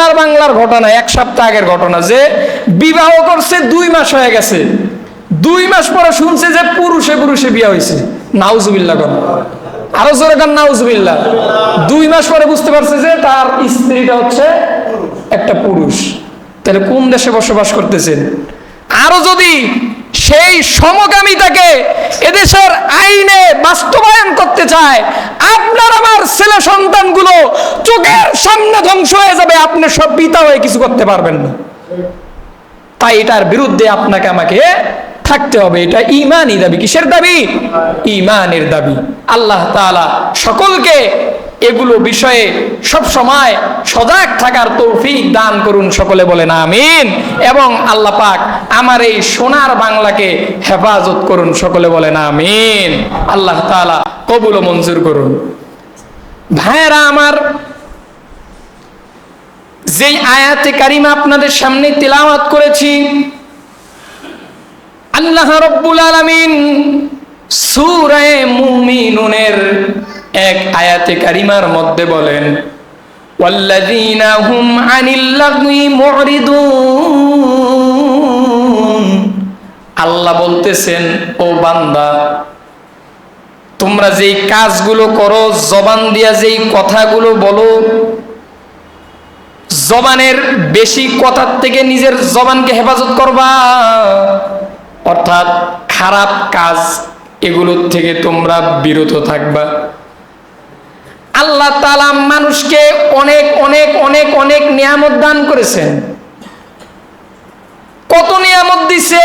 সোনার বাংলার ঘটনা, এক সপ্তাহ আগের ঘটনা যে বিবাহ করছে, দুই মাস হয়ে গেছে। দুই মাস পরে শুনছে যে পুরুষে পুরুষে বিয়ে হয়েছে। নাউজুবিল্লাহ কর আরও জোরে কান নাউজুবিল্লাহ। দুই মাস পরে বুঝতে পারছে যে তার স্ত্রীটা হচ্ছে একটা পুরুষ। তাহলে কোন দেশে বসবাস করতেছেন? আরও যদি সেই সমকামিতাকে এদেশের আইনে বাস্তবায়ন করতে চায়, আপনার আমার ছেলে সন্তানগুলো চোখের সামনে ধ্বংস হয়ে যাবে, আপনি সব পিতা হয়ে কিছু করতে পারবেন না। তাই এটার বিরুদ্ধে আপনাকে আমাকে থাকতে হবে, এটা ইমানই দাবি। কিসের দাবি? ইমানের দাবি। আল্লাহ তাআলা সকলকে এগুলো বিষয়ে সব সময় সজাগ থাকার তৌফিক দান করুন সকলে বলেন আমিন। এবং আল্লাহ পাক আমার এই সোনার বাংলাকে হেফাজত করুন সকলে বলেন আমিন। আল্লাহ তাআলা কবুল মঞ্জুর করুন। ভাইয়েরা আমার, যেই আয়াতে কারিমা আপনাদের সামনে তেলাওয়াত করেছি, আল্লাহ রব্বুল আলামিন সূরা মুমিনুনের এক আয়াতে কারিমার মধ্যে বলেন والذين هم عن اللغو معرضون আল্লাহ বলতেছেন ও বান্দা তোমরা যেই কাজগুলো করো জবান দিয়া যেই কথাগুলো বলো জবানের বেশি কথার থেকে নিজের জবানকে হেফাজত করবা অর্থাৎ খারাপ কাজ এগুলোর থেকে তোমরা বিরত থাকবা আল্লাহ তালা মানুষকে অনেক অনেক অনেক অনেক নিয়ামত দান করেছেন। কত নিয়ামত দিছে?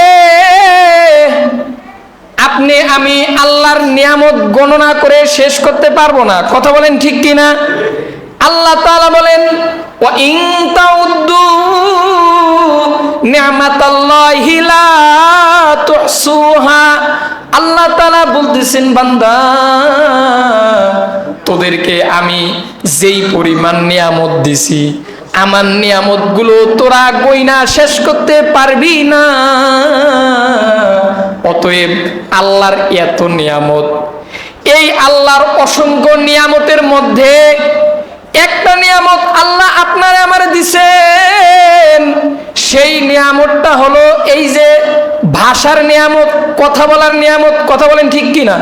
আপনি, আমি আল্লাহর নিয়ামত গণনা করে শেষ করতে পারব না। কথা বলেন ঠিক কিনা? আল্লাহ তাআলা বলেন আল্লাহ বলতেছেন, বান্দা তোদেরকে আমি যেই পরিমাণ নিয়ামত দিছি, আমার নিয়ামতগুলো তোরা গইনা শেষ করতে পারবি না। অতএব আল্লাহর এত নিয়ামত, এই আল্লাহর অসংখ্য নিয়ামতের মধ্যে একটা নিয়ামত আল্লাহ আপনারে আমার দিছেন। সেই নিয়ামতটা হলো এই যে ভাষার নিয়ামত, কথা বলার নিয়ামত, কথা বলেন ঠিক কি না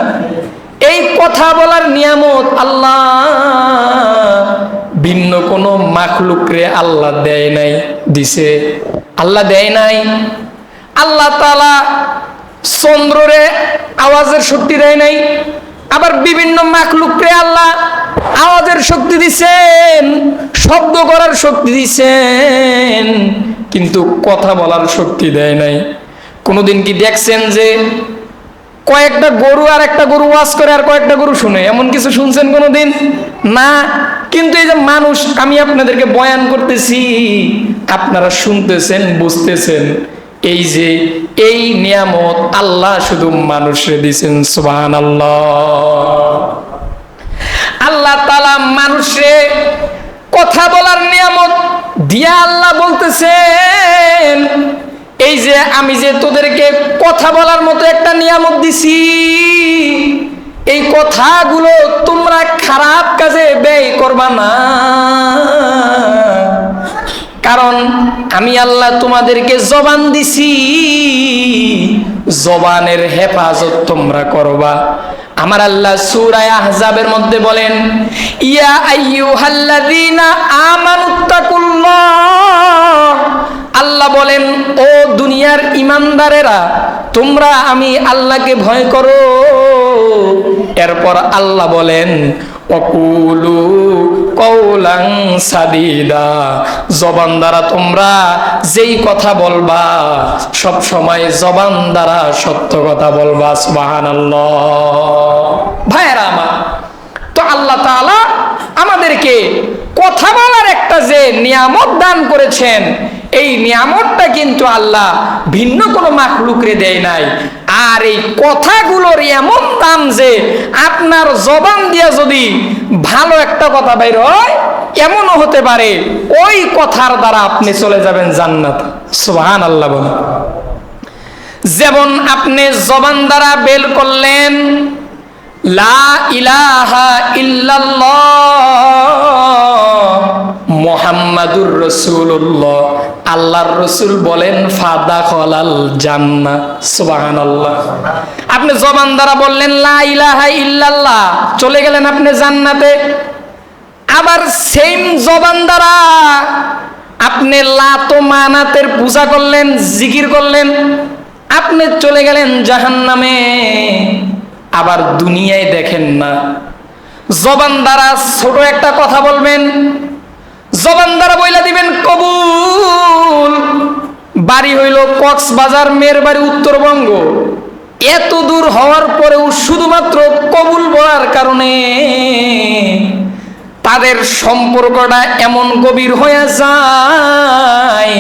এই কথা বলার নিয়ামত আল্লাহ ভিন্ন কোনো মাখলুকরে আল্লাহ দেয় নাই, দিছে। আল্লাহ দেয় নাই। আল্লাহ তালা চন্দ্ররে আওয়াজের শক্তি দেয় নাই। আবার বিভিন্ন মাখলুকরে আল্লাহ আওয়াজের শক্তি দিছেন, শব্দ করার শক্তি দিছেন, কিন্তু কথা বলার শক্তি দেয় নাই। কোনোদিন কি দেখছেন যে কয়েকটা গরু আর একটা গরু ওয়াজ করে আর কয়েকটা গরু শুনে। এমন কিছু শুনছেন কোনোদিন? না? কিন্তু এই যে মানুষ, আমি আপনাদেরকে বয়ান করতেছি, আপনারা শুনতেছেন, বুঝতেছেন, এই যে এই নিয়ামত আল্লাহ শুধু মানুষে দিছেন সুবহান আল্লাহ তালা মানুষে কথা বলার নিয়ামত দিয়া আল্লাহ বলতেছেন এই যে আমি যে তোদেরকে কথা বলার মতো একটা নিয়ামত দিছি, এই কথাগুলো তোমরা খারাপ কাজে ব্যয় করবা না। কারণ আমি আল্লাহ তোমাদেরকে জবান দিছি, জবানের হেফাজত তোমরা করবা। আমার আল্লাহ সূরা আহজাবের মধ্যে বলেন, ইয়া আইয়ুহাল্লাযীনা আমানুত্তাকুল্লাহ আল্লাহ বলেন, ও দুনিয়ার ইমানদারেরা, তোমরা আমি আল্লাহকে ভয় করো। এরপর আল্লাহ বলেন অকুলু কৌলাং সাদিদা। জবান দ্বারা তোমরা যেই কথা বলবা, সব সময় জবান দ্বারা সত্য কথা বলবা সুবাহান ভাইয়েরা আমার, তো আল্লাহ তাআলা আমাদেরকে কথা বলার একটা যে নিয়ামত দান করেছেন এই নিয়ামতটা কিন্তু আল্লাহ ভিন্ন কোনো মাখলুকরে দেয় নাই। আর এই কথাগুলোর এমন দাম যে আপনার জবান দিয়া যদি ভালো একটা কথা বের হয়, এমনও হতে পারে ওই কথার দ্বারা আপনি চলে যাবেন জান্নাত। সুবহান আল্লাহ বলেন। যেমন আপনি জবান দ্বারা বেল করলেন, লা ইলাহা মোহাম্মদুর রসুল্লাহ আল্লাহর রসুল বলেন ফাদা খলাল জান্না সুবাহান আল্লাহ আপনি জবান দ্বারা বললেন, লা ইলাহা ইল্লাল্লাহ। চলে গেলেন আপনি জান্নাতে। আবার সেম জবান দ্বারা আপনি লাতো মানাতের পূজা করলেন, জিকির করলেন। আপনি চলে গেলেন জাহান্নামে। আবার দুনিয়ায় দেখেন না। জবান দ্বারা ছোট একটা কথা বলবেন জবান দ্বারা বইলা দিবেন, কবুল। বাড়ি হইল কক্সবাজার, মেয়ের বাড়ি উত্তরবঙ্গ। এত দূর হওয়ার পরেও শুধুমাত্র কবুল বলার কারণে তাদের সম্পর্কটা এমন গভীর হয়ে যায়,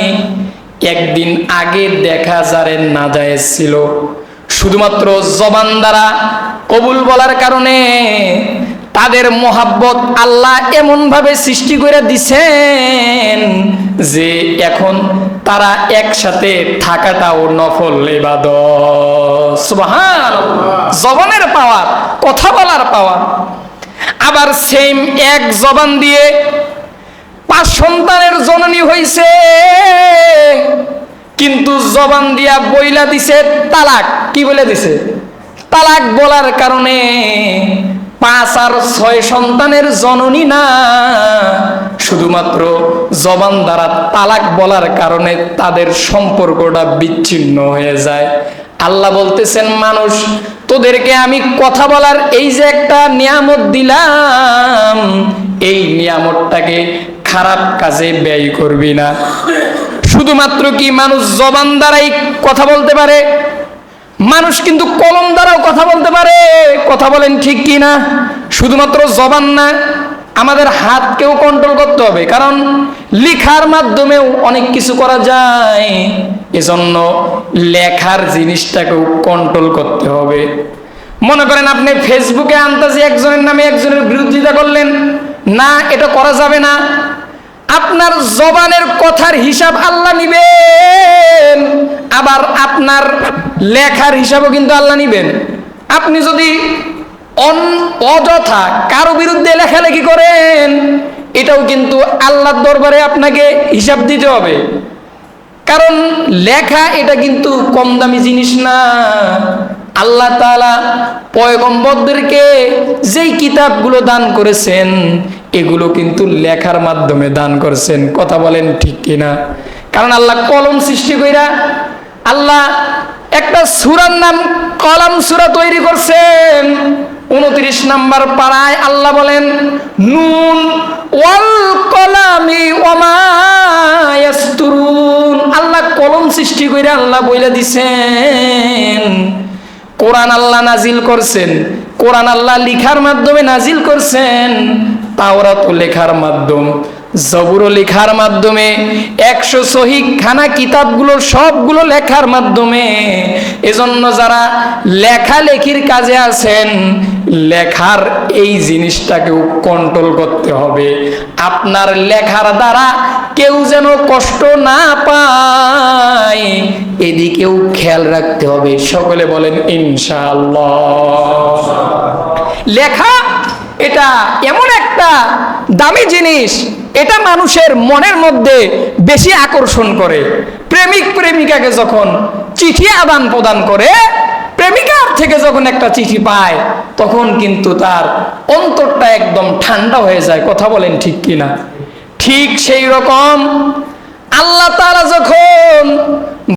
একদিন আগে দেখা যারে না যায় ছিল। শুধুমাত্র জবান দ্বারা কবুল বলার কারণে তাদের মোহাব্বত আল্লাহ এমন ভাবে সৃষ্টি করে দিছেন যে এখন তারা একসাথে থাকাটাও নফল এবাদ সুবহান জবানের পাওয়ার, কথা বলার পাওয়ার। আবার সেম এক জবান দিয়ে পাঁচ সন্তানের জননী হইছে, কিন্তু জবান দিয়া বইলা দিছে তালাক। কি বলে দিছে? তালাক বলার কারণে পাঁচ আর ছয় সন্তানের জননী না। শুধুমাত্র জবান দ্বারা তালাক বলার কারণে তাদের সম্পর্কটা বিচ্ছিন্ন হয়ে যায়। আল্লাহ বলতেছেন, মানুষ, তোদেরকে আমি কথা বলার এই যে একটা নিয়ামত দিলাম, এই নিয়ামতটাকে খারাপ কাজে ব্যয় করবি না। শুধুমাত্র কি মানুষ জবান দ্বারাই কথা বলতে পারে? মানুষ কিন্তু কলম দ্বারাও কথা বলতে পারে। কথা বলেন ঠিক কি না শুধুমাত্র জবান না, আমাদের হাতকেও কন্ট্রোল করতে হবে। কারণ লিখার মাধ্যমেও অনেক কিছু করা যায়। এজন্য লেখার জিনিসটাকেও কন্ট্রোল করতে হবে। মনে করেন আপনি ফেসবুকে আনতাজি একজনের নামে একজনের বিরোধিতা করলেন। না, এটা করা যাবে না। আপনার জবানের কথার হিসাব আল্লাহ নিবেন, আবার আপনার লেখার হিসাবও কিন্তু আল্লাহ নিবেন। আপনি যদি অন, অযথা কারও বিরুদ্ধে লেখালেখি করেন, এটাও কিন্তু আল্লাহর দরবারে আপনাকে হিসাব দিতে হবে। কারণ লেখা এটা কিন্তু কম দামি জিনিস না। আল্লাহ তাআলা পয়গম্বরদেরকে যেই কিতাবগুলো দান করেছেন এগুলো কিন্তু লেখার মাধ্যমে দান করছেন। কথা বলেন ঠিক কিনা? কারণ আল্লাহ কলম সৃষ্টি কইরা আল্লাহ একটা সুরার নাম কলম সুরা তৈরি করছেন। উনত্রিশ নাম্বার পাড়ায় আল্লাহ বলেন, নুন ওয়াল কলামি ওমা ইয়াসতুরুন। আল্লাহ কলম সৃষ্টি করে আল্লাহ বইলা দিছেন। কোরআন আল্লাহ নাজিল করছেন। কোরআন আল্লাহ লিখার মাধ্যমে নাজিল করছেন। তাওরাত লেখার মাধ্যম জবুরও লেখার মাধ্যমে, একশো শহীদ খানা কিতাবগুলো সবগুলো লেখার মাধ্যমে। এজন্য যারা লেখালেখির কাজে আছেন, লেখার এই জিনিসটাকেও কন্ট্রোল করতে হবে। আপনার লেখার দ্বারা কেউ যেন কষ্ট না পায়, এদিকেও খেয়াল রাখতে হবে। সকলে বলেন, ইনশাআল্লাহ। লেখা এটা এমন একটা দামি জিনিস, এটা মানুষের মনের মধ্যে বেশি আকর্ষণ করে। প্রেমিক প্রেমিকাকে যখন চিঠি আদান প্রদান করে, প্রেমিকার থেকে যখন একটা চিঠি পায়, তখন কিন্তু তার অন্তরটা একদম ঠান্ডা হয়ে যায়। কথা বলেন ঠিক কিনা? ঠিক সেই রকম। আল্লাহ তারা যখন